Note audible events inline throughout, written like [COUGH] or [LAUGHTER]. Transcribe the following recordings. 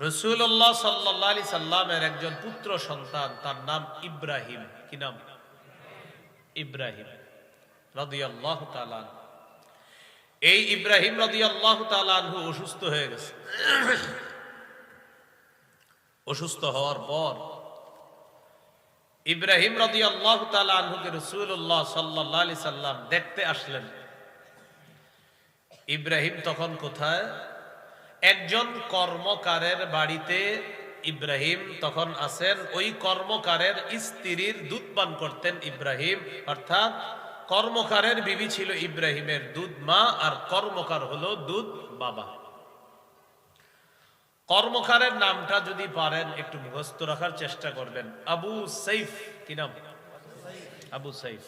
রসুল্লাহ সাল্লাহ আলি সাল্লামের একজন পুত্র সন্তান, তার নাম ইব্রাহিম। কি নাম? ইব্রাহিম রাদিয়াল্লাহু তাআলা আনহু। এই ইব্রাহিম রাদিয়াল্লাহু তাআলা আনহু অসুস্থ হয়ে গেছে। অসুস্থ হওয়ার পর ইব্রাহিম রাদিয়াল্লাহু তাআলা আনহুকে রাসূলুল্লাহ সাল্লাল্লাহু আলাইহি সাল্লাম দেখতে আসলেন। ইব্রাহিম তখন কোথায়? একজন কর্মকারের বাড়িতে ইব্রাহিম তখন আছেন, ওই কর্মকারের স্ত্রীর দুধ পান করতেন ইব্রাহিম। অর্থাৎ কর্মকারের বিবি ছিল ইব্রাহিমের দুধ মা, আর কর্মকার হলো দুধ বাবা। কর্মকারের নামটা যদি পারেন, একটু মুখস্থ রাখার চেষ্টা করবেন। আবু সাইফ, কি নাম? আবু সাইফ।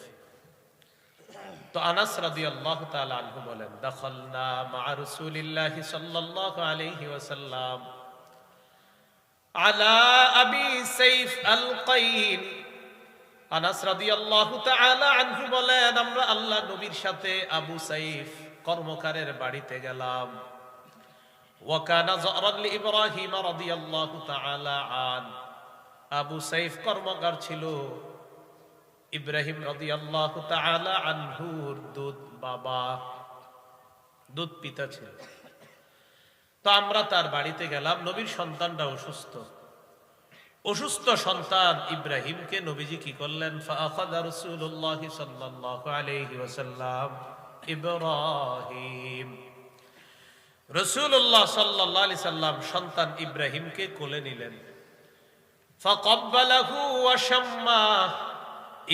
তো আনাস রাদিয়াল্লাহু তাআলা আনহু বলেন, দখলনা মা রাসূলিল্লাহি সাল্লাল্লাহু আলাইহি ওয়াসাল্লাম আলা আবি সাইফ আল কাইন আনাস রাদিয়াল্লাহু তাআলা আনহু বলেন, আমরা আল্লাহ নবীর সাথে আবু সাইফ কর্মকারের বাড়িতে গেলাম। ওয়াকানা যরান লিইব্রাহিম রাদিয়াল্লাহু তাআলা আন। আবু সাইফ কর্মকার ছিল ইব্রাহিম রাদিয়াল্লাহু তাআলা আনহুর দুধ বাবা, দুধ পিতা ছিল। তো আমরা তার বাড়িতে গেলাম, নবীর সন্তানটা অসুস্থ। অসুস্থ সন্তান ইব্রাহিমকে নবীজি কি করলেন? ইব্রাহিম। রাসূলুল্লাহ সাল্লাল্লাহু আলাইহি সাল্লাম সন্তান ইব্রাহিমকে কোলে নিলেন। ফাকাব্বালাহু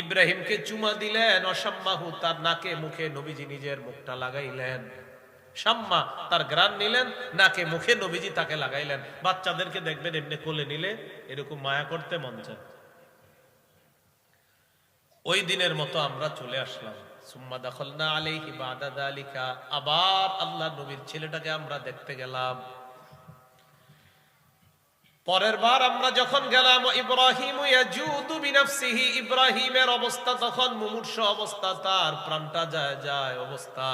ইব্রাহিমকে চুমা দিলেন, অসাম্মাহু তার নাকে মুখে নবীজি নিজের মুখটা লাগাইলেন। সাম্মা তার গ্রান নিলেন, নাকে মুখে নবীজি তাকে লাগাইলেন। বাচ্চাদেরকে দেখবেন এমনি কোলে নিলে এরকম মায়া করতে মন চায়। ওই দিনের মতো আমরা চলে আসলাম। সুম্মা দখলনা আলাইহি বাদা যালিকা আবার আল্লাহ নবীর ছেলেটাকে আমরা দেখতে গেলাম। পরের বার আমরা যখন গেলাম, ইব্রাহিম ইব্রাহিমের অবস্থা, তখন মুমূর্ষ অবস্থা, তার প্রাণটা যায় যায় অবস্থা।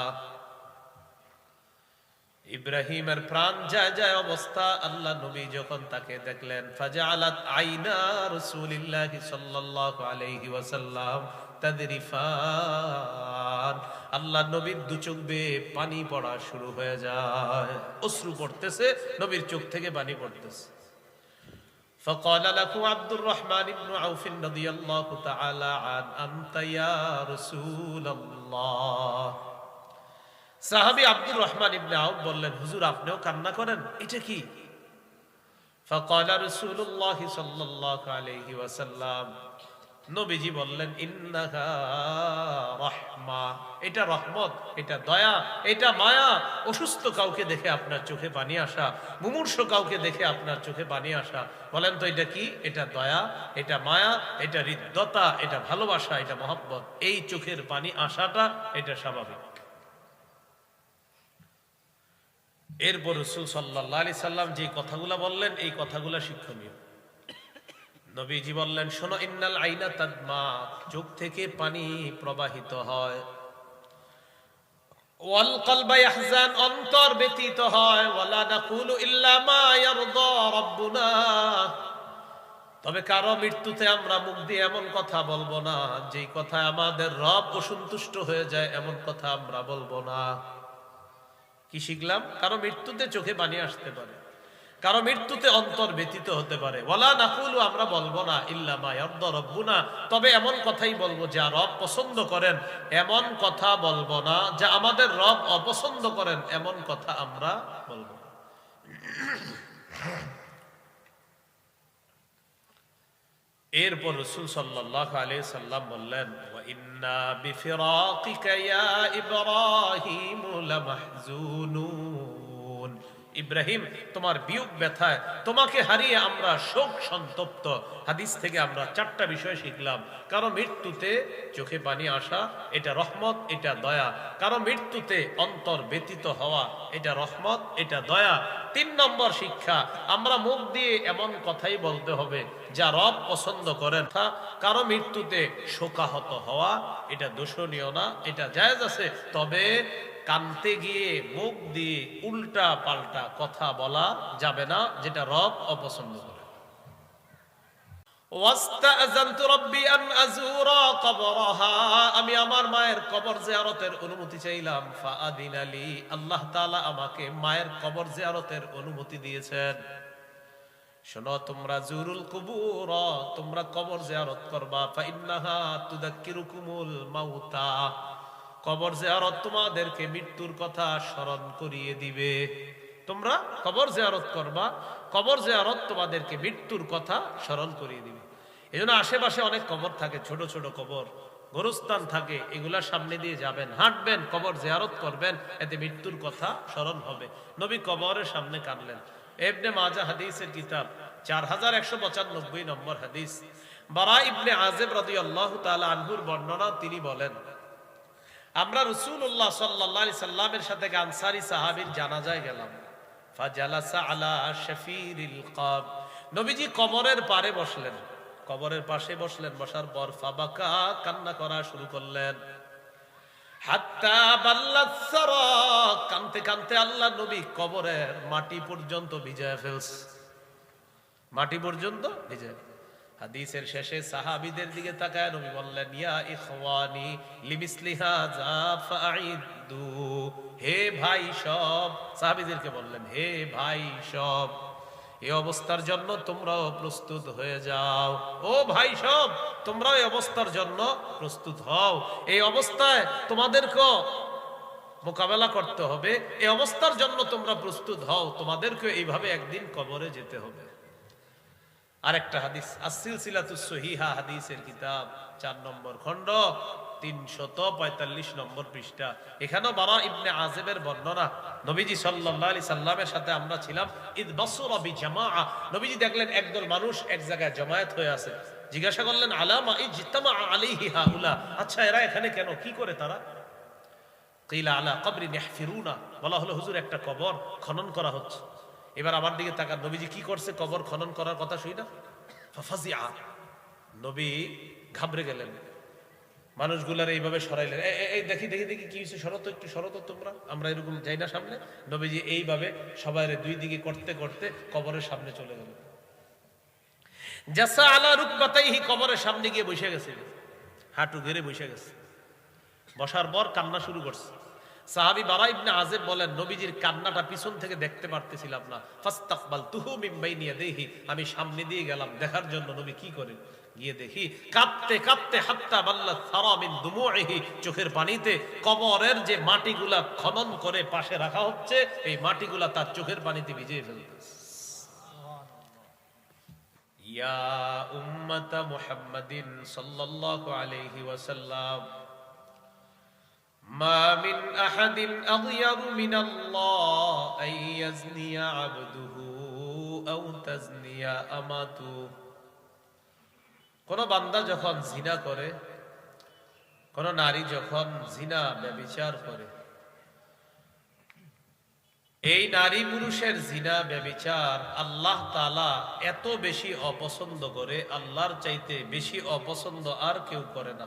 ইব্রাহিমের প্রাণ যায় যায় অবস্থা। আল্লাহ নবী যখন তাকে দেখলেন ফাজালাত আইনা রাসূলিল্লাহি আলাইহি ওয়াসাল্লাম তাদরিফান আল্লাহ নবীর দু চোখ বেয়ে পানি পড়া শুরু হয়ে যায়। অশ্রু পড়তেছে, নবীর চোখ থেকে পানি পড়তেছে। فقال له عبد الرحمن بن عوف رضي الله تعالى عن أنت يا رسول الله সাহাবী আব্দুর রহমান ইবনে আউফ বললেন হুজুর আপনিও কান্না করেন এটা কি فقال رسول الله صلى الله عليه وسلم নবীজি বললেন রহমা। এটা রহমত, এটা দয়া, এটা মায়া। অসুস্থ কাউকে দেখে আপনার চোখে পানি আসা, মুমূর্ষ কাউকে দেখে আপনার চোখে পানি আসা। বলেন তো এটা কি? এটা দয়া, এটা মায়া, এটা হৃদ্যতা, এটা ভালোবাসা, এটা মহব্বত। এই চোখের পানি আসাটা এটা স্বাভাবিক। এরপর রসুল সাল্লাহ আলি সাল্লাম যে কথাগুলা বললেন, এই কথাগুলা শিক্ষণীয়। নবীজি বললেন, শোনো, ইন্নাল আইনা তাদমা, চোখ থেকে পানি প্রবাহিত হয়। ওয়াল অন্তর ব্যতীত হয়। তবে কারও মৃত্যুতে আমরা মুখ দিয়ে এমন কথা বলব না, যেই কথা আমাদের রব অসন্তুষ্ট হয়ে যায়, এমন কথা আমরা বলব না। কি শিখলাম? কারও মৃত্যুতে চোখে পানি আসতে পারে। কারও মৃত্যুতে অন্তর ব্যতীত হতে পারে। বলা নাকুলু, আমরা বলব না ইল্লামা রব্বুনা। তবে এমন কথাই বলব যা রব পছন্দ করেন। এমন কথা বলব না যা আমাদের রব অপছন্দ করেন। এমন কথা আমরা বলব না। এরপর রসুল সাল্লাহ আলাইহি সাল্লাম বললেন ইন্না বিফিরাকিকা ইয়া ইব্রাহিম লামাহজুনুন ইব্রাহিম, তোমার বিয়োগ ব্যথায়, তোমাকে হারিয়ে আমরা শোক সন্তপ্ত। হাদিস থেকে আমরা চারটা বিষয় শিখলাম। কারও মৃত্যুতে চোখে পানি আসা, এটা রহমত, এটা দয়া। কারও মৃত্যুতে অন্তর ব্যতীত হওয়া, এটা রহমত, এটা দয়া। তিন নম্বর শিক্ষা, আমরা মুখ দিয়ে এমন কথাই বলতে হবে, যা রব পছন্দ করেন। তা, কারও মৃত্যুতে শোকাহত হওয়া, এটা দোষণীয় না, এটা জায়জ আছে। তবে কানতে গিয়ে মুখ দিয়ে উল্টা পাল্টা কথা বলা যাবে না, যেটা রব অপছন্দ করে। আমি আমার মায়ের কবর জিয়ারতের অনুমতি চাইলাম। ফাআদিন আলী আল্লাহ তাআলা আমাকে মায়ের কবর জিয়ারতের অনুমতি দিয়েছেন। শোনো, তোমরা জুরুল কুবুর, তোমরা কবর জিয়ারত করবা। ফাইন্নাহা তুদাক্কিরুকুমুল মাউতা। কবর জিয়ারত তোমাদেরকে মৃত্যুর কথা স্মরণ করিয়ে দিবে। তোমরা কবর জেয়ারত করবা, কবর জেয়ারত তোমাদেরকে মৃত্যুর কথা স্মরণ করিয়ে দিবে। এই জন্য আশেপাশে অনেক কবর থাকে, ছোট ছোট কবর, গোরস্থান থাকে এগুলার সামনে দিয়ে যাবেন, হাঁটবেন, কবর জেয়ারত করবেন, এতে মৃত্যুর কথা স্মরণ হবে। নবী কবরের সামনে কাঁদলেন। এবনে মাজা হাদিসের কিতাব, চার হাজার একশো পঁচানব্বই নম্বর হাদিস। বারা ইবনে আজেব রাদি আল্লাহ তালা আনহুর বর্ণনা তিনি বলেন আমরা রসুল্লাহ সাল্লাহ সাল্লামের সাথে আনসারি সাহাবির জানাজায় গেলাম। ফাজালাসা আলা শফিরিল কাব। নবীজি কবরের পারে বসলেন। কবরের পাশে বসলেন, বসার পর ফাবাকা কান্না করা শুরু করলেন। কানতে কানতে আল্লাহ নবী কবরের মাটি পর্যন্ত ভিজায় ফেলছে। মাটি পর্যন্ত ভিজায় হাদিসের শেষে সাহাবিদের দিকে তাকায় নবী বললেন, ইয়া ইখওয়ানি, লিমিসলিহা যা ফাইদু হে ভাই সব, সাহাবিদেরকে বললেন, হে ভাই সব এই অবস্থার জন্য তোমরাও প্রস্তুত হয়ে যাও। ও ভাই সব, তোমরাও এই অবস্থার জন্য প্রস্তুত হও। এই অবস্থায় তোমাদেরকেও মোকাবেলা করতে হবে। এই অবস্থার জন্য তোমরা প্রস্তুত হও। তোমাদেরকে এইভাবে একদিন কবরে যেতে হবে। আরেকটা হাদিস আসিল সিলাতুস সহিহা হাদিসের কিতাব, চার নম্বর খণ্ড, তিনশত পঁয়তাল্লিশ নম্বর পৃষ্ঠা। এখানেও বারা ইবনে আজেবের বর্ণনা, নবীজি সাল্লাহ আলি সাল্লামের সাথে আমরা ছিলাম ঈদ বসর অবি জামা নবীজি দেখলেন একদল মানুষ এক জায়গায় জমায়েত হয়ে আছে। জিজ্ঞাসা করলেন আলামা এই জিতামা আলিহি হাউলা? আচ্ছা এরা এখানে কেন? কি করে তারা? কিলা আলা কবরি নেহফিরুনা বলা হলো, হুজুর, একটা কবর খনন করা হচ্ছে। এবার আমার দিকে তাকান। নবীজি কি করছে, কবর খনন করার কথা শুই না? ফাফাজিআ। নবী ঘাবড়ে গেলেন। মানুষগুলার এইভাবে সরাইলেন। এই দেখি দেখি দেখি, কি হয়েছে শরত একটু শরত তোমরা। আমরা এরকম যাই না সামনে। নবীজি এইভাবে সবাই দুই দিকে করতে করতে কবরের সামনে চলে গেল জাসা আলা রুকবাতাইহি কবরের সামনে গিয়ে বসে গেছে। হাঁটু ঘেরে বসে গেছে। বসার পর কান্না শুরু করছে। সাহাবি বারা ইবনে আজেব বলেন, নবীজির কান্নাটা পিছন থেকে দেখতে পারতেছিলাম না। ফাস্তাকবাল তুহু মিম্বাই নিয়ে দেখি আমি সামনে দিয়ে গেলাম, দেখার জন্য নবী কি করে গিয়ে দেখি, কাঁপতে কাঁপতে হাত্তা বাল্লা সারা মিন দুমুইহি, চোখের পানিতে কবরের যে মাটিগুলা খনন করে পাশে রাখা হচ্ছে, এই মাটিগুলা তার চোখের পানিতে ভিজিয়ে ফেলতেছে। ইয়া উম্মাতা মুহাম্মাদিন সাল্লাল্লাহু আলাইহি ওয়াসাল্লাম। ما من أحد أغير من الله أن يزني عبده أو تزني أمته কোন বান্দা যখন জিনা করে কোন নারী যখন জিনা ব্যবিচার করে এই নারী পুরুষের জিনা ব্যবিচার আল্লাহ তালা এত বেশি অপছন্দ করে আল্লাহর চাইতে বেশি অপছন্দ আর কেউ করে না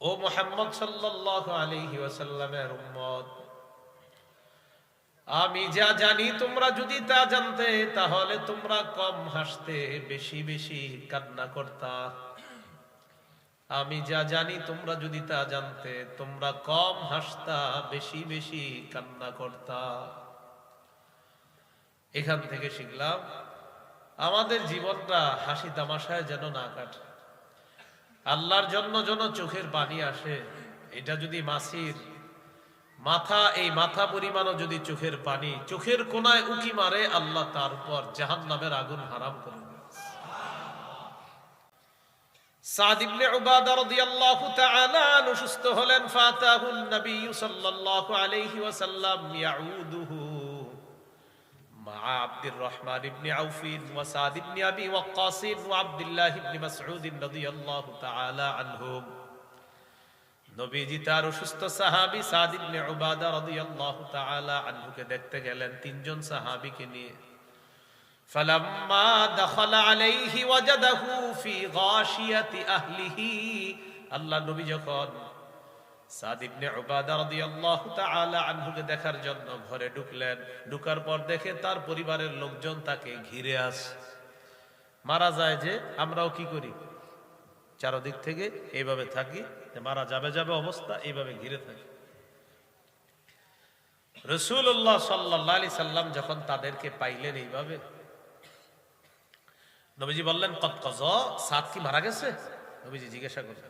ও মোহাম্মদ সাল্লাল্লাহু আলাইহি ওয়াসাল্লামের উম্মত, আমি যা জানি তোমরা যদি তা জানতে, তাহলে তোমরা কম হাসতে, বেশি বেশি কান্না করতা। আমি যা জানি তোমরা যদি তা জানতে, তোমরা কম হাসতা, বেশি বেশি কান্না করতা। এখান থেকে শিখলাম, আমাদের জীবনটা হাসি তামাশায় যেন না কাটে। আল্লাহর জন্য যেন চোখের পানি আসে, এটা যদি মাসির মাথা, এই মাথা পরিমাণও যদি চোখের পানি, চোখের কোনায় উকি মারে, আল্লাহ তার উপর জাহান নামের আগুন হারাম করে সুস্থ হলেন, ফাতাহুন নবী সাল্লাল্লাহু আলাইহি ইয়াউদুহু مع عبد الرحمن بن عوف وسعد بن ابي وقاص وعبد الله بن مسعود رضي الله تعالى عنهم নবীজি তার অসুস্থ সাহাবী সাদ ইবনে উবাদা রাদিয়াল্লাহু তাআলা আনহুকে দেখতে গেলেন তিনজন সাহাবীকে নিয়ে فلما دخل عليه وجده في غاشية أهله আল্লাহ নবী যখন সাদ দেখার জন্য ঘরে ঢুকলেন। ঢুকার পর দেখে তার পরিবারের লোকজন তাকে ঘিরে আসে মারা যায় যে, আমরাও কি করি? চারদিক থেকে এইভাবে থাকি মারা যাবে যাবে অবস্থা, এইভাবে ঘিরে থাকি। রসুল্লাহ সাল্লাহ আলি সাল্লাম যখন তাদেরকে পাইলেন এইভাবে, নবীজি বললেন কত কজ? সাত কি মারা গেছে? নবীজি জিজ্ঞাসা করলেন।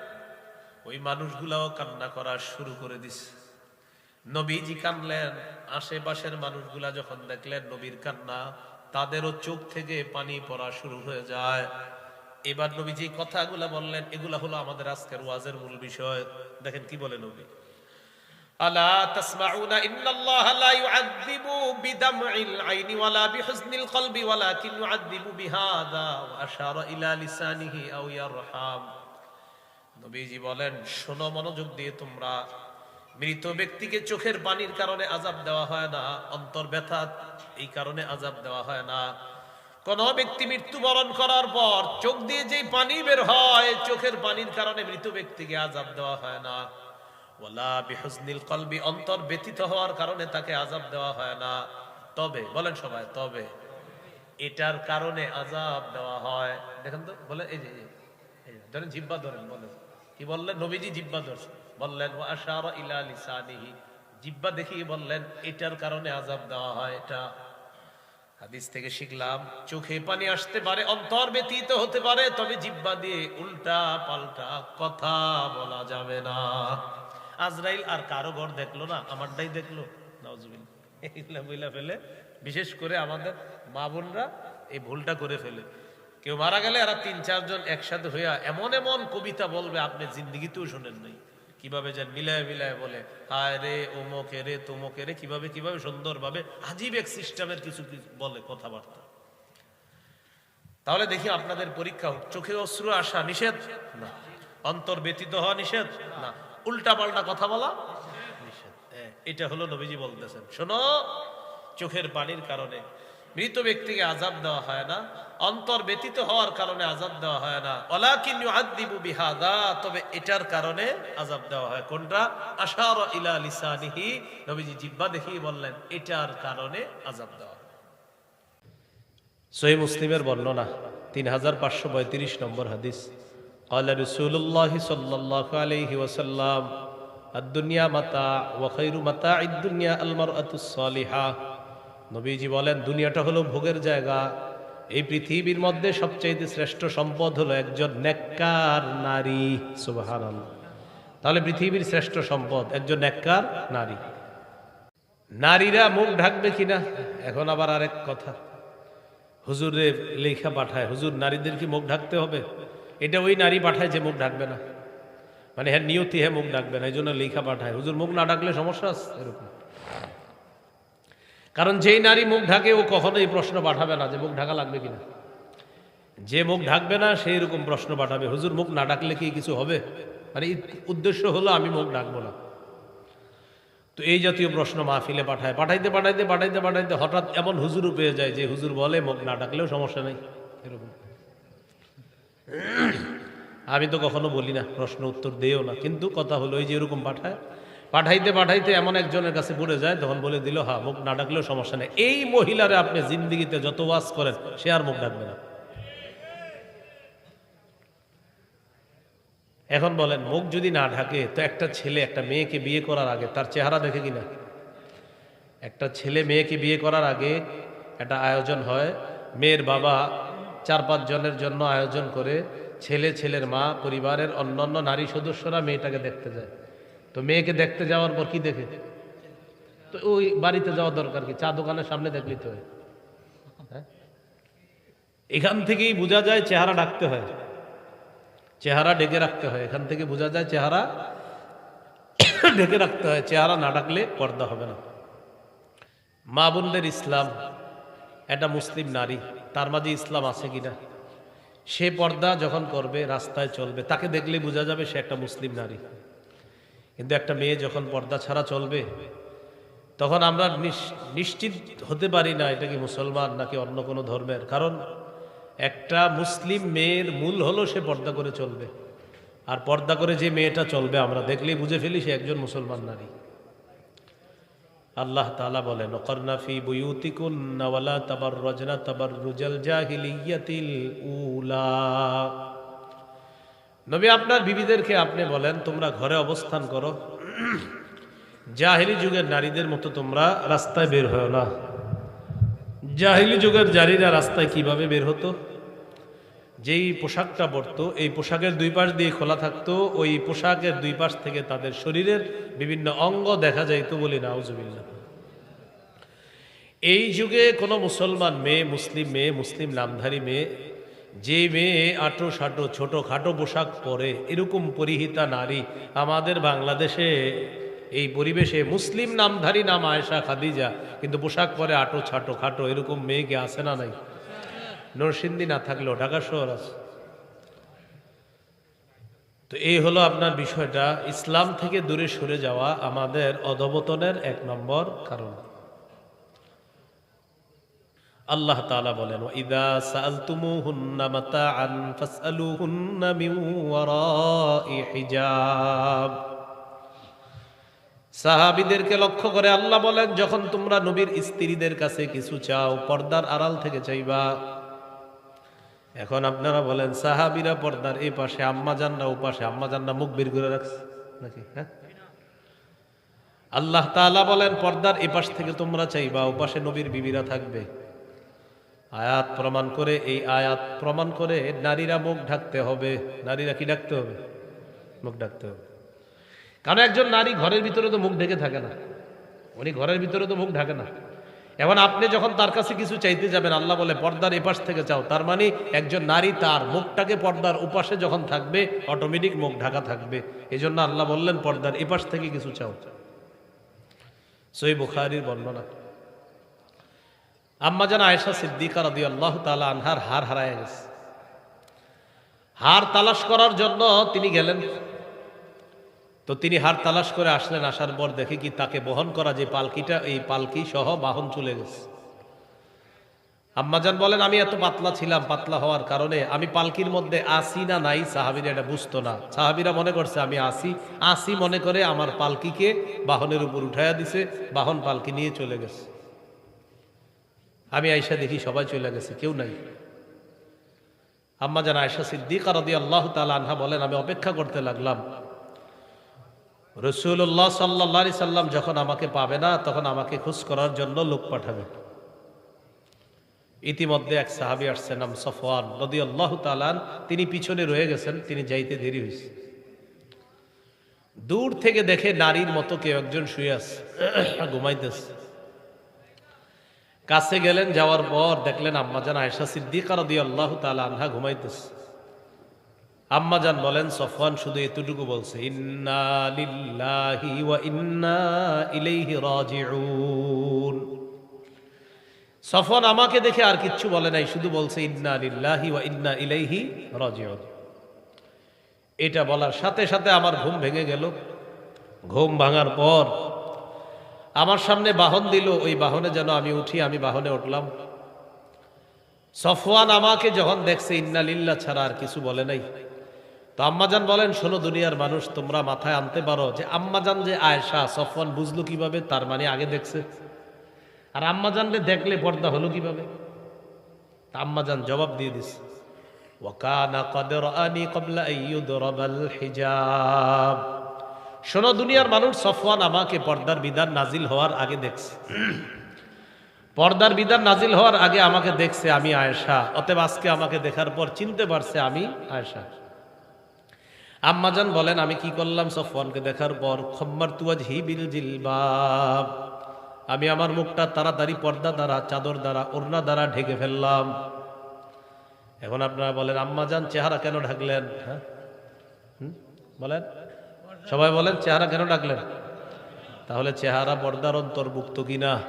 ওই মানুষগুলাও কান্না করা শুরু করে দিছে। নবীজি কানলেন আশেপাশের মানুষগুলা যখন দেখলেন নবীর কান্না, তাদেরও চোখ থেকে পানি পড়া শুরু হয়ে যায়। এবার নবীজি কথাগুলা বললেন, এগুলা হলো আমাদের আজকের ওয়াজের মূল বিষয়। দেখেন কি বলে নবী। আলা তাসমাউনা ইন্নাল্লাহা লা ইউআযযিবু বিদামইল আইনি ওয়ালা বিহুজনিল কলবি ওয়ালাকিন ইউআযযিবু বিহাযা ওয়া আশারা ইলা লিসানিহি আও ইয়ারহাম। নবীজি বলেন শোনো মনোযোগ দিয়ে তোমরা মৃত ব্যক্তিকে চোখের পানির কারণে আজাব দেওয়া হয় না অন্তর ব্যথা এই কারণে আজাব দেওয়া হয় না। কোন ব্যক্তি মৃত্যুবরণ করার পর চোখ দিয়ে যে পানি বের হয় চোখের পানির কারণে মৃত ব্যক্তিকে আজাব দেওয়া হয় না। ওয়ালা বিহুজনিল কলবি অন্তর ব্যতীত হওয়ার কারণে তাকে আজাব দেওয়া হয় না। তবে বলেন সবাই তবে এটার কারণে আজাব দেওয়া হয়। দেখেন তো বলে এই যে, ধরেন জিব্বা ধরেন বলেন। কি বললেন? নবীজি জিব্বা ধরছেন বললেন আশারা ইলা লিসানিহি। জিব্বা দেখিয়ে বললেন, এটার কারণে আজাব দেওয়া হয় এটা। হাদিস থেকে শিখলাম, চোখে পানি আসতে পারে, অন্তর ব্যতীত হতে পারে, তবে জিব্বা দিয়ে উল্টা পাল্টা কথা বলা যাবে না। আজরাইল, আর কারও ঘর দেখল না? আমারটাই দেখল। নাউজুবিল্লাহ। এগুলা বইলা ফেলে, বিশেষ করে আমাদের মা বোনরা এই ভুলটা করে ফেলে। কেউ মারা গেলে এরা তিন চারজন একসাথে হইয়া এমন এমন কবিতা বলবে, আপনি জিন্দিগিতেও শোনেন নাই। কীভাবে যেন মিলায় মিলায় বলে, হায় রে, ওমকে রে, তোমকে রে, কীভাবে কীভাবে সুন্দরভাবে আজীব এক সিস্টেমের কিছু বলে কথাবার্তা। তাহলে দেখি আপনাদের পরীক্ষা চোখে অশ্রু আসা নিষেধ? না। অন্তর ব্যতীত হওয়া নিষেধ? না। উল্টা পাল্টা কথা বলা? নিষেধ। এটা হলো নবীজি বলতেছেন। শোনো, চোখের পানির কারণে মৃত ব্যক্তিকে আজাব দেওয়া হয় না অন্তর ব্যতীত হওয়ার কারণে আজাব দেওয়া হয় না ওলাকিন ইউআদ্দিবু বিহাদা তবে এটার কারণে আজাব দেওয়া হয় কোনটা আশার ইলা লিসানিহি নবীজি জিব্বা দেখিয়ে বললেন এটার কারণে আজাব দেওয়া হয় সহি মুসলিমের বর্ণনা তিন হাজার পাঁচশো পঁয়ত্রিশ নম্বর হাদিস قال رسول الله صلى الله عليه وسلم الدنيا متاع وخير متاع الدنيا المرأة الصالحة নবীজি বলেন, দুনিয়াটা হলো ভোগের জায়গা। এই পৃথিবীর মধ্যে সবচেয়ে শ্রেষ্ঠ সম্পদ হলো একজন নেককার নারী। সুবহানাল্লাহ। তাহলে পৃথিবীর শ্রেষ্ঠ সম্পদ, একজন নেককার নারী। নারীরা মুখ ঢাকবে কিনা? এখন আবার আরেক কথা। হুজুরে লেখা পাঠায়, হুজুর, নারীদের কি মুখ ঢাকতে হবে? এটা ওই নারী পাঠায় যে মুখ ঢাকবে না। মানে হ্যাঁ নিয়তি হ্যাঁ মুখ ঢাকবে না এই জন্য লেখা পাঠায়। হুজুর, মুখ না ঢাকলে সমস্যা আছে? এরকম। কারণ যেই নারী মুখ ঢাকে, ও কখনো এই প্রশ্ন পাঠাবে না যে মুখ ঢাকা লাগবে কিনা। যে মুখ ঢাকবে না, সেই রকম প্রশ্ন পাঠাবে। হুজুর, মুখ না ডাকলে কি কিছু হবে? মানে উদ্দেশ্য হলো, আমি মুখ ডাকবো না। তো এই জাতীয় প্রশ্ন মাহফিলে পাঠায়। পাঠাইতে পাঠাইতে পাঠাইতে পাঠাইতে হঠাৎ এমন হুজুরও পেয়ে যায় যে হুজুর বলে, মুখ না ডাকলেও সমস্যা নেই। এরকম। আমি তো কখনো বলি না, প্রশ্ন উত্তর দেও না। কিন্তু কথা হলো, এই যে এরকম পাঠায় পাঠাইতে পাঠাইতে এমন একজনের কাছে পড়ে যায়, তখন বলে দিল, হা, মুখ না ডাকলেও সমস্যা নেই। এই মহিলারে আপনি জিন্দিগিতে যত ওয়াজ করেন, সে আর মুখ ডাকবে না। এখন বলেন, মুখ যদি না ঢাকে, তো একটা ছেলে, একটা মেয়েকে বিয়ে করার আগে, তার চেহারা দেখে কিনা একটা ছেলে মেয়েকে বিয়ে করার আগে একটা আয়োজন হয়, মেয়ের বাবা চার পাঁচ জনের জন্য আয়োজন করে, ছেলে, ছেলের মা, পরিবারের অন্যান্য নারী সদস্যরা মেয়েটাকে দেখতে যায়। তো মেয়েকে দেখতে যাওয়ার পর কি দেখে? তো ওই বাড়িতে যাওয়ার দরকার কি? চা দোকানের সামনে দেখলি তো হয়। এখান থেকেই বোঝা যায় চেহারা ডাকতে হয়। চেহারা ডেকে রাখতে হয়। এখান থেকে বোঝা যায় চেহারা [COUGHS] ঢেকে রাখতে হয়। চেহারা না ডাকলে পর্দা হবে না। মা বোনদের ইসলাম, একটা মুসলিম নারী, তার মাঝে ইসলাম আছে কিনা সে পর্দা যখন করবে, রাস্তায় চলবে, তাকে দেখলে বোঝা যাবে সে একটা মুসলিম নারী। কিন্তু একটা মেয়ে যখন পর্দা ছাড়া চলবে, তখন আমরা নিশ- নিশ্চিত হতে পারি না এটা কি মুসলমান নাকি অন্য কোনো ধর্মের। কারণ একটা মুসলিম মেয়ের মূল হলো সে পর্দা করে চলবে। আর পর্দা করে যে মেয়েটা চলবে, আমরা দেখলেই বুঝে ফেলি সে একজন মুসলমান নারী। আল্লাহ তাআলা বলেন ওকরনা ফি বুয়ুতিকুন্না ওয়ালা তাবাররাজনা তাবাররুজাল জাহিলিয়াতিল উলা। নবী, আপনার বিবিদেরকে আপনি বলেন, তোমরা ঘরে অবস্থান করো। জাহিলি যুগের নারীদের মতো তোমরা রাস্তায় বের হয় না। জাহিলি যুগের জারিরা রাস্তায় কীভাবে বের হতো? যেই পোশাকটা পরতো, এই পোশাকের দুই পাশ দিয়ে খোলা থাকতো, ওই পোশাকের দুই পাশ থেকে তাদের শরীরের বিভিন্ন অঙ্গ দেখা যাইতো বলে নাউজুবিল্লাহ। এই যুগে কোনো মুসলমান মেয়ে, মুসলিম মেয়ে, মুসলিম নামধারী মেয়ে যে মেয়ে আটো সাটো, ছোট খাটো পোশাক পরে, এরকম পরিহিতা নারী আমাদের বাংলাদেশে। এই পরিবেশে মুসলিম নামধারী নাম আয়েশা খাদিজা, কিন্তু পোশাক পরে আটো ছাটো খাটো, এরকম মেয়েকে আসে না নাই? নরসিংদী না থাকলেও ঢাকা শহর আছে। তো এই হলো আপনার বিষয়টা, ইসলাম থেকে দূরে সরে যাওয়া আমাদের অধবতনের এক নম্বর কারণ। আল্লাহ তাআলা বলেন সাহাবীদেরকে লক্ষ্য করে আল্লাহ বলেন, যখন তোমরা নবীর স্ত্রীদের কাছে কিছু চাও, পর্দার আড়াল থেকে চাইবা। এখন আপনারা বলেন, সাহাবিরা পর্দার এই পাশে আম্মা জানরা ও পাশে আম্মা জানরা মুখ বের করে রাখছে নাকি হ্যাঁ? আল্লাহ তাআলা বলেন, পর্দার এ পাশ থেকে তোমরা চাইবা, ও পাশে নবীর বিবিরা থাকবে। আয়াত প্রমাণ করে, এই আয়াত প্রমাণ করে নারীরা মুখ ঢাকতে হবে। নারীরা কি ডাকতে হবে? মুখ ডাকতে হবে। কারণ একজন নারী ঘরের ভিতরে তো মুখ ঢেকে থাকে না। উনি ঘরের ভিতরে তো মুখ ঢাকে না। এখন আপনি যখন তার কাছে কিছু চাইতে যাবেন, আল্লাহ বলে, পর্দার এপাশ থেকে চাও তার মানে একজন নারী তার মুখটাকে পর্দার উপাসে যখন থাকবে অটোমেটিক মুখ ঢাকা থাকবে। এই জন্য আল্লাহ বললেন, পর্দার এপাশ থেকে কিছু চাও। সই বুখারির বর্ণনা। আম্মা জান আয়েশা সিদ্দিকা রাদি আল্লাহ তালা আনহার হার হারায় গেছে। হার তালাশ করার জন্য তিনি গেলেন। তো তিনি হার তালাশ করে আসলেন, আসার পর দেখে কি তাকে বহন করা যে পালকিটা, এই পালকি সহ বাহন চলে গেছে। আম্মাজান বলেন, আমি এত পাতলা ছিলাম, পাতলা হওয়ার কারণে আমি পালকির মধ্যে আসি না নাই, সাহাবিরা এটা বুঝতো না। সাহাবিরা মনে করছে, আমি আসি আসি মনে করে আমার পালকিকে বাহনের উপর উঠাইয়া দিছে, বাহন পালকি নিয়ে চলে গেছে। আমি আয়সা দেখি সবাই চলে গেছে, কেউ নাই। আম্মা জান আয়সা সিদ্দিক রদি আল্লাহ তালা আনহা বলেন, আমি অপেক্ষা করতে লাগলাম। রসুল্লাহ সাল্লা সাল্লাম যখন আমাকে পাবে না, তখন আমাকে খোঁজ করার জন্য লোক পাঠাবে। ইতিমধ্যে এক সাহাবি আসছে, নাম সফওয়ান নদী আল্লাহ তালান তিনি পিছনে রয়ে গেছেন, তিনি যাইতে দেরি হয়েছে দূর থেকে দেখে নারীর মতো কেউ একজন শুয়ে আছে, ঘুমাইতেছে। কাছে গেলেন, যাওয়ার পর দেখলেন আম্মাজান আয়সা সিদ্দিকা রদি আল্লাহ তালা আনহা ঘুমাইতেছে। আম্মাজান বলেন, সফওয়ান শুধু এতটুকু বলছে সফওয়ান আমাকে দেখে আর কিচ্ছু বলে নাই, শুধু বলছে, ইন্না লিল্লাহি ওয়া ইন্না ইলাইহি রাজিউন। এটা বলার সাথে সাথে আমার ঘুম ভেঙে গেল। ঘুম ভাঙার পর আমার সামনে বাহন দিল, ওই বাহনে যেন আমি উঠি, আমি বাহনে উঠলাম। সফওয়ান আমাকে যখন দেখছে ইন্নালিল্লা ছাড়া আর কিছু বলে নাই। তো আম্মাজান বলেন, শোনো দুনিয়ার মানুষ, তোমরা মাথায় আনতে পারো যে আম্মাজান যে আয়সা সফওয়ান বুঝলো কীভাবে, তার মানে আগে দেখছে। আর আম্মাজানরে দেখলে পর্দা হলো কীভাবে? তা আম্মাজান জবাব দিয়ে দিছে ওয়াকানা কদর আনি কবলা হিজাব। শোনো, দুনিয়ার মানুষ সফওয়ান আমাকে পর্দার বিধান নাজিল হওয়ার আগে দেখছে। পর্দার বিধান নাজিল হওয়ার আগে আমাকে দেখছে আমি আয়েশা। অতএব আজকে আমাকে দেখার পর চিনতে পারছে আমি আয়েশা। আম্মাজান বলেন, আমি কি করলাম সফওয়ানকে দেখার পর? খম্মার তুয়াজ হি বিল জিলবাব। আমি আমার মুখটা তাড়াতাড়ি পর্দা দ্বারা, চাদর দ্বারা, ওড়না দ্বারা ঢেকে ফেললাম। এখন আপনারা বলেন আম্মাজান চেহারা কেন ঢাকলেন? হ্যাঁ? বলেন। সবাই বলেন, চেহারা কেন ডাকলেন? তাহলে চেহারা পর্দার অন্তর্ভুক্ত কিনা?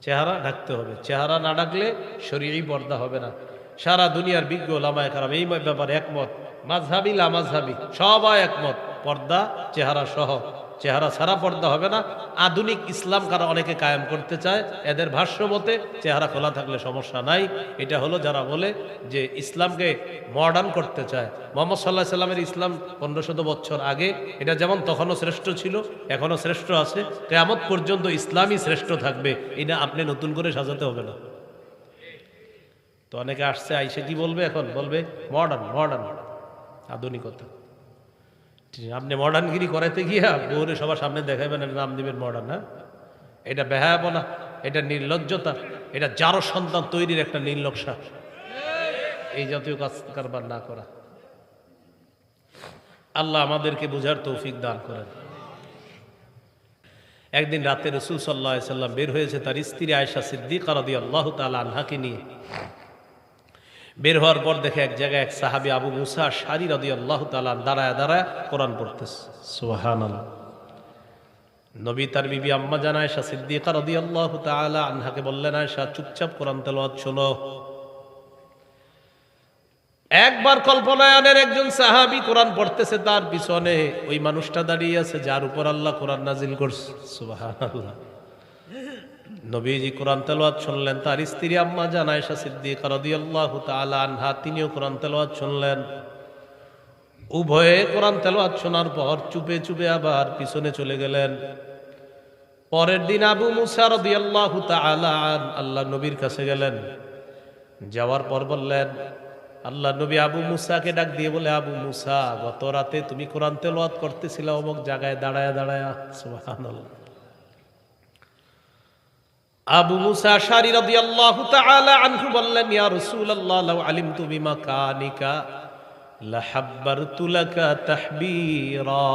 চেহারা ডাকতে হবে। চেহারা না ডাকলে শরীরই পর্দা হবে না। সারা দুনিয়ার বিজ্ঞ লামায় খারাপ এই ব্যাপারে একমত। মাঝহাবি লামাঝহাবি সবাই একমত। পর্দা, চেহারা সহ। চেহারা ছাড়া পর্দা হবে না। আধুনিক ইসলাম কারা অনেকে কায়েম করতে চায়, এদের ভাষ্য মতে চেহারা খোলা থাকলে সমস্যা নাই। এটা হলো যারা বলে যে ইসলামকে মডার্ন করতে চায়। মোহাম্মদ সাল্লাহ সাল্লামের ইসলাম পনেরোশত বছর আগে এটা যেমন তখনও শ্রেষ্ঠ ছিল, এখনও শ্রেষ্ঠ আছে। কেয়ামত পর্যন্ত ইসলামই শ্রেষ্ঠ থাকবে। এটা আপনি নতুন করে সাজাতে হবে না। তো অনেকে আসছে, আইসে কি বলবে এখন? বলবে মডার্ন মডার্ন আধুনিকতা। আপনি মডার্নগিরি করাইতে গিয়া বউরে সবার সামনে দেখাবেন নাম দিবেন মডার্ন হ্যাঁ? এটা বেহায়াপনা, এটা নির্লজ্জতা, এটা যারো সন্তান তৈরির একটা নির্লক্ষা এই জাতীয় কাজ কারবার না করা। আল্লাহ আমাদেরকে বুঝার তৌফিক দান করেন। একদিন রাতে রসুল সাল্লাহ সাল্লাম বের হয়েছে তার স্ত্রী আয়সা সিদ্দিক রাদি আল্লাহ তালা আনহাকে নিয়ে। বের হওয়ার পর দেখে এক জায়গায় এক সাহাবি আবু মুসা সারি রদি আল্লাহ তালা দাঁড়ায় দাঁড়ায় কোরআন পড়তেছে। সোহান নবী তার বিবি আম্মা জান আয়সা সিদ্দিকা রদি আল্লাহ তালা আনহাকে বললেন আয়সা চুপচাপ কোরআন তেলাওয়াত শোনো। একবার কল্পনায়নের একজন সাহাবি কোরআন পড়তেছে তার পিছনে ওই মানুষটা দাঁড়িয়ে আছে যার উপর আল্লাহ কোরআন নাজিল করছে। সুবহানাল্লাহ। নবীজি কোরআন তেলাওয়াত শুনলেন, তার স্ত্রী আম্মা জান আয়েশা সিদ্দিকা রাদিয়াল্লাহু তাআলা আনহা, তিনিও কোরআন তেলাওয়াত শুনলেন। উভয়ে কোরআন তেলাওয়াত শোনার পর চুপে চুপে আবার পিছনে চলে গেলেন। পরের দিন আবু মুসা রাদিয়াল্লাহু তাআলা আন, আল্লাহ নবীর কাছে গেলেন। যাওয়ার পর বললেন, আল্লাহ নবী আবু মুসাকে ডাক দিয়ে বলে, আবু মুসা, গত রাতে তুমি কোরআন তেলাওয়াত করতেছিলে অমুক জায়গায় দাঁড়ায় দাঁড়ায়। সুবহানাল্লাহ। আবু মুসা শারি রাদিয়াল্লাহু তাআলা আনহু বললেন, ইয়া রাসূলুল্লাহ, লাউ আলিমতু বিমাকানিকা লাহাব্বারতু লাকা তাহবীরা।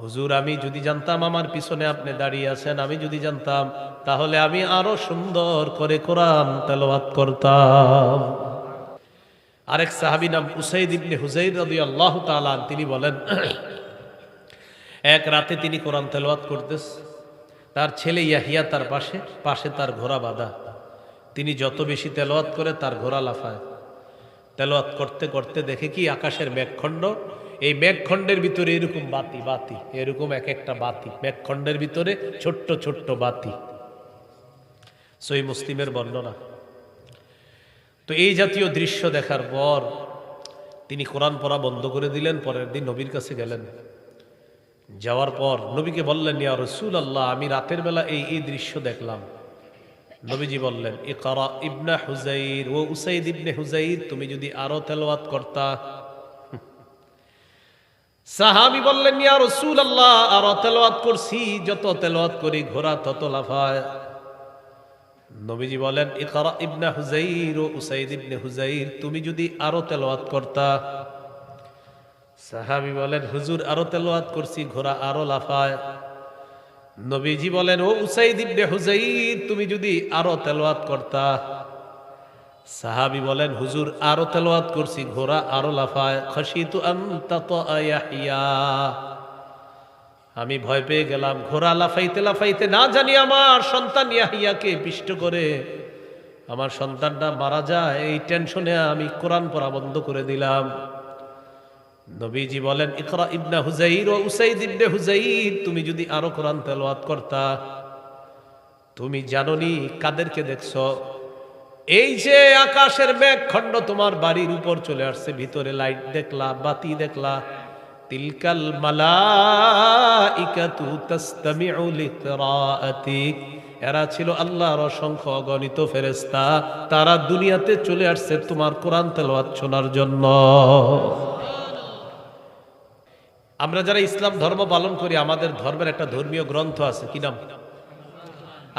হুজুর, আমি যদি জানতাম আমার পিছনে আপনি দাঁড়িয়ে আছেন, আমি যদি জানতাম, তাহলে আমি আরও সুন্দর করে কোরআন তেলাওয়াত করতাম। আরেক সাহাবী নাম উসাইদ ইবনে হুজাইর রাদিয়াল্লাহু তাআলা তিনি বলেন, [CLEARS THROAT] এক রাতে তিনি কোরআন তেলাওয়াত করতেছে। তার ছেলে ইয়াহিয়া তার পাশে পাশে তার ঘোড়া বাঁধা। তিনি যত বেশি তেলাওয়াত করে, তার ঘোড়া লাফায়। তেলাওয়াত করতে করতে দেখে কি আকাশের মেঘখণ্ড? এই মেঘখণ্ডের ভিতরে এরকম বাতি বাতি, এরকম এক একটা বাতি, মেঘখণ্ডের ভিতরে ছোট্ট ছোট্ট বাতি। সই মুসলিমের বর্ণনা। তো এই জাতীয় দৃশ্য দেখার পর তিনি কোরআন পড়া বন্ধ করে দিলেন, পরের দিন নবীর কাছে গেলেন। যাওয়ার পর নবীকে বললেন, ইয়া রসুল আল্লাহ আমি রাতের বেলা এই এই দৃশ্য দেখলাম। নবীজি বললেন এ ইকরা ইবনা হুজাইর ও উসাইদ ইবনে হুজাইর তুমি যদি আরও তেলাওয়াত করতা। সাহাবি বললেন, ইয়া রসুল আল্লাহ আরও তেলাওয়াত করছি, যত তেলাওয়াত করি ঘোড়া তত লাফায়। নবীজি বলেন, ইকরা ইবনা হুজাইর ও উসাইদ ইবনে হুজাইর তুমি যদি আরও তেলাওয়াত করতা। সাহাবি বলেন, হুজুর আরও তেলাওয়াত করছি, ঘোড়া আরও লাফায়। নবীজি বলেন, ও উসাইদ ইবনে হুজাইর তুমি যদি আরও তেলাওয়াত করতা। সাহাবি বলেন, হুজুর আরও তেলাওয়াত করছি, ঘোড়া আরও লাফায়। খাসিতু আনতাত ইয়াহিয়া আমি ভয় পেয়ে গেলাম, ঘোড়া লাফাইতে লাফাইতে না জানি আমার সন্তান ইয়াহিয়াকে পিষ্ট করে, আমার সন্তানটা মারা যায়, এই টেনশনে আমি কোরআন পড়া বন্ধ করে দিলাম। নবীজি বলেন, ইকরা ইবনা হুজাইর ও উসাইদ ইবনে হুজাইর তুমি যদি আরও কোরআন তেলাওয়াত করতা, তুমি জাননি কাদেরকে দেখছ? এই যে আকাশের মেঘ খণ্ড তোমার বাড়ির উপর চলে আসছে, ভিতরে লাইট দেখলা, বাতি দেখলা, তিলকাল মালাইকাতু তাসতামিউ লিকরাআতিক এরা ছিল আল্লাহর অসংখ্য অগণিত ফেরেশতা, তারা দুনিয়াতে চলে আসছে তোমার কোরআন তেলাওয়াত শোনার জন্য। আমরা যারা ইসলাম ধর্ম পালন করি, আমাদের ধর্মের একটা ধর্মীয় গ্রন্থ আছে, কি নাম?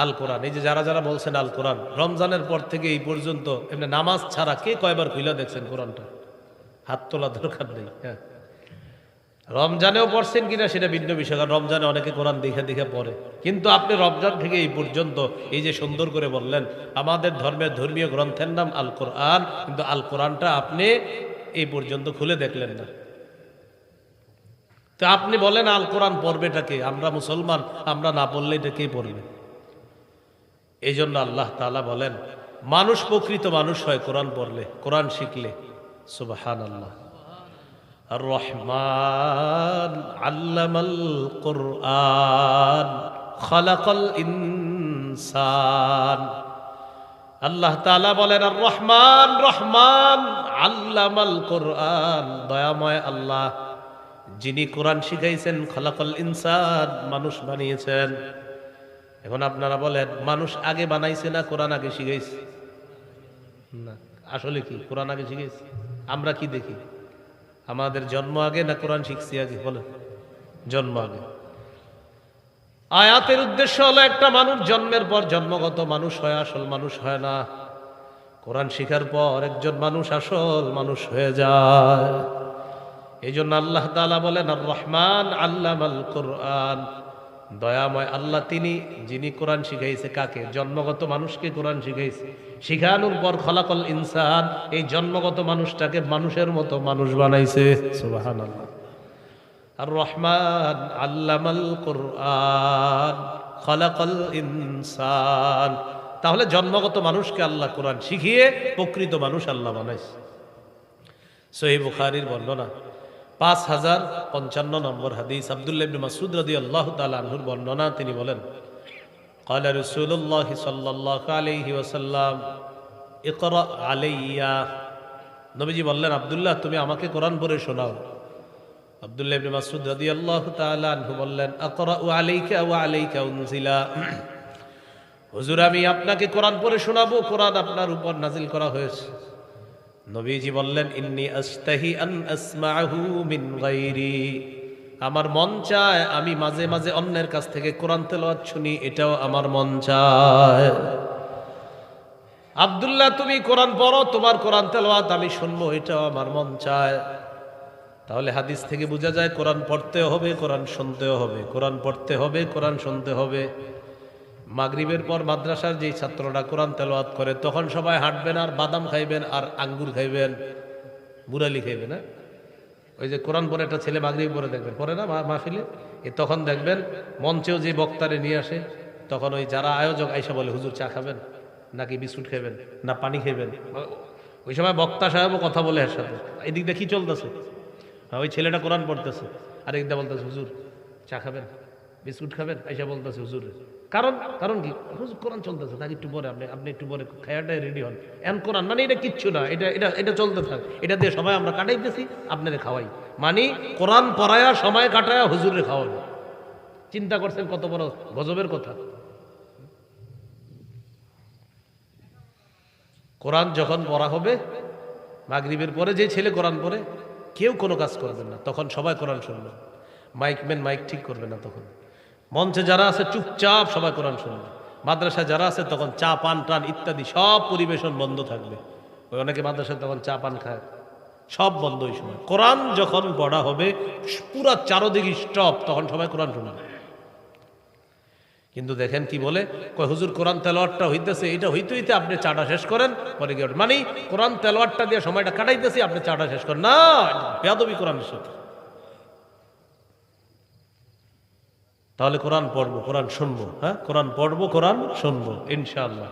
আল কোরআন এই যে যারা যারা বলছেন আল কোরআন রমজানের পর থেকে এই পর্যন্ত এমনি নামাজ ছাড়া কে কয়বার খুলে দেখছেন কোরআনটা? হাত তোলা দরকার নেই হ্যাঁ। রমজানেও পড়ছেন কিনা সেটা ভিন্ন বিষয়, কারণ রমজানে অনেকে কোরআন দেখে দেখে পড়ে। কিন্তু আপনি রমজান থেকে এই পর্যন্ত এই যে সুন্দর করে বললেন, আমাদের ধর্মের ধর্মীয় গ্রন্থের নাম আল কোরআন কিন্তু আল কোরআনটা আপনি এই পর্যন্ত খুলে দেখলেন না। তা আপনি বলেন, আল কোরআন পড়বেটাকে আমরা মুসলমান, আমরা না পড়লে এটাকেই পড়বে? এই জন্য আল্লাহ তালা বলেন, মানুষ প্রকৃত মানুষ হয় কোরআন পড়লে, কোরআন শিখলে। সুবাহান আল্লাহ রহমান আল্লামাল কোরআন, খালাকল ইনসান। আল্লাহ তালা বলেন আর রহমান রহমান আল্লামাল কোরআন। দয়াময় আল্লাহ যিনি কোরআন শিখাইছেন, খলাকল ইনসান, মানুষ বানিয়েছেন। এখন আপনারা বলেন, মানুষ আগে বানাইছে না কোরআন আগে শিখাইছে? না, আসলে কি, কোরআন আগে শিখাইছে? আমরা কি দেখি? আমাদের জন্ম আগে না কোরআন শিখছি আগে? বলেন, জন্ম আগে। আয়াতের উদ্দেশ্য হলো, একটা মানুষ জন্মের পর জন্মগত মানুষ হয়, আসল মানুষ হয় না। কোরআন শিখার পর একজন মানুষ আসল মানুষ হয়ে যায়। এই জন্য আল্লাহ তালা বলেন আর রহমান আল্লামাল কোরআন। দয়াময় আল্লাহ তিনি, যিনি কোরআন শিখাইছে কাকে? জন্মগত মানুষকে কোরআন শিখাইছে। শিখানোর পর খলাকল ইনসান, এই জন্মগত মানুষটাকে মানুষের মতো মানুষ বানাইছে। সুবাহান আল্লাহ আর রহমান আল্লামাল কোরআন, খলাকল ইনসান। তাহলে জন্মগত মানুষকে আল্লাহ কোরআন শিখিয়ে প্রকৃত মানুষ আল্লাহ বানাইছে। সহি বুখারির বর্ণনা। পাঁচ হাজার পঞ্চান্ন নম্বর হাদিস আবদুল্লাহ ইবনে মাসুদ রাদি আল্লাহ তালুর বর্ণনা তিনি বলেন قال رسول الله صلى الله عليه وسلم اقرأ علي নবীজি বললেন আব্দুল্লাহ তুমি আমাকে কোরআন পড়ে শোনাও আব্দুল্লাহ ইবনে মাসুদ রাদিয়াল্লাহু তাআলা আনহু বললেন আকরাউ আলাইকা ওয়া আলাইকা উনজিলা হুজুর আমি আপনাকে কোরআন পড়ে শোনাবো কোরআন আপনার উপর নাজিল করা হয়েছে নবীজি বললেন, ইন্নি আস্তাহি আন আসমাহু মিন আমার মন চায় আমি মাঝে মাঝে অন্যের কাছ থেকে কোরআন তেলাওয়াত শুনি, এটাও আমার মন চায়। আব্দুল্লাহ, তুমি কোরআন পড়ো, তোমার কোরআন তেলাওয়াত আমি শুনব, এটাও আমার মন চায়। তাহলে হাদিস থেকে বোঝা যায়, কোরআন পড়তেও হবে, কোরআন শুনতেও হবে, কোরআন পড়তে হবে, কোরআন শুনতে হবে। মাগরিবের পর মাদ্রাসার যেই ছাত্ররা কোরআন তেলাওয়াত করে তখন সবাই হাঁটবেন আর বাদাম খাইবেন আর আঙ্গুর খাইবেন বুড়ালি খাইবেন না ওই যে কোরআন পরে একটা ছেলে মাগরিব পরে দেখবেন পরে না মা- মাহফিলে? এ তখন দেখবেন মঞ্চেও যে বক্তারে নিয়ে আসে তখন ওই যারা আয়োজক আইসা বলে হুজুর চা খাবেন নাকি বিস্কুট খাবেন না পানি খাবেন ওই সময় বক্তা সাহেবও কথা বলে এর সাথে এদিক দিয়ে কি চলতেছে? হ্যাঁ, ওই ছেলেটা কোরআন পড়তেছে। আর একদা বলতেছে হুজুর চা খাবেন বিস্কুট খাবেন? আইসা বলতেছে হুজুর কারণ কারণ কি? হুজুর কোরআন চলতেছে তাকে একটু পরে আপনি আপনি একটু পরে খায়াটাই রেডি হন। এন কোরআন মানে এটা কিচ্ছু না, এটা এটা এটা চলতে থাক। এটা দিয়ে সময় আমরা কাটাইতেছি আপনাদের খাওয়াই। মানে কোরআন পড়ায়া, সময় কাটায়া হুজুরে খাওয়ানো চিন্তা করছেন কত বড় গজবের কথা? কোরআন যখন পড়া হবে, মাগরিবের পরে যে ছেলে কোরআন পড়ে, কেউ কোনো কাজ করবেন না, তখন সবাই কোরআন শুনবে। মাইক মাইকম্যান মাইক ঠিক করবে না তখন। মঞ্চে যারা আছে চুপচাপ সবাই কোরআন শুনবে। মাদ্রাসায় যারা আছে তখন চা, পান, টান ইত্যাদি সব পরিবেশন বন্ধ থাকবে। ওই অনেকে মাদ্রাসায় তখন চা, পান খায়। সব বন্ধ ওই সময়। কোরআন যখন পড়া হবে, পুরা চারোদিকে স্টপ তখন সবাই কোরআন শুনবে। কিন্তু দেখেন কি বলে? কয়, হুজুর, কোরআন তেলোয়ারটা হইতেছে এটা হইতে হইতে আপনি চাটা শেষ করেন, পরে গিয়ে মানে কোরআন তেলোয়ারটা দিয়ে সময়টা কাটাইতেছি, আপনি চাটা শেষ করেন। না বেয়াদবি কোরআনের সাথে। তাহলে কোরআন পড়ব কোরআন শুনব হ্যাঁ? কোরআন পড়ব কোরআন শুনব ইনশাআল্লাহ।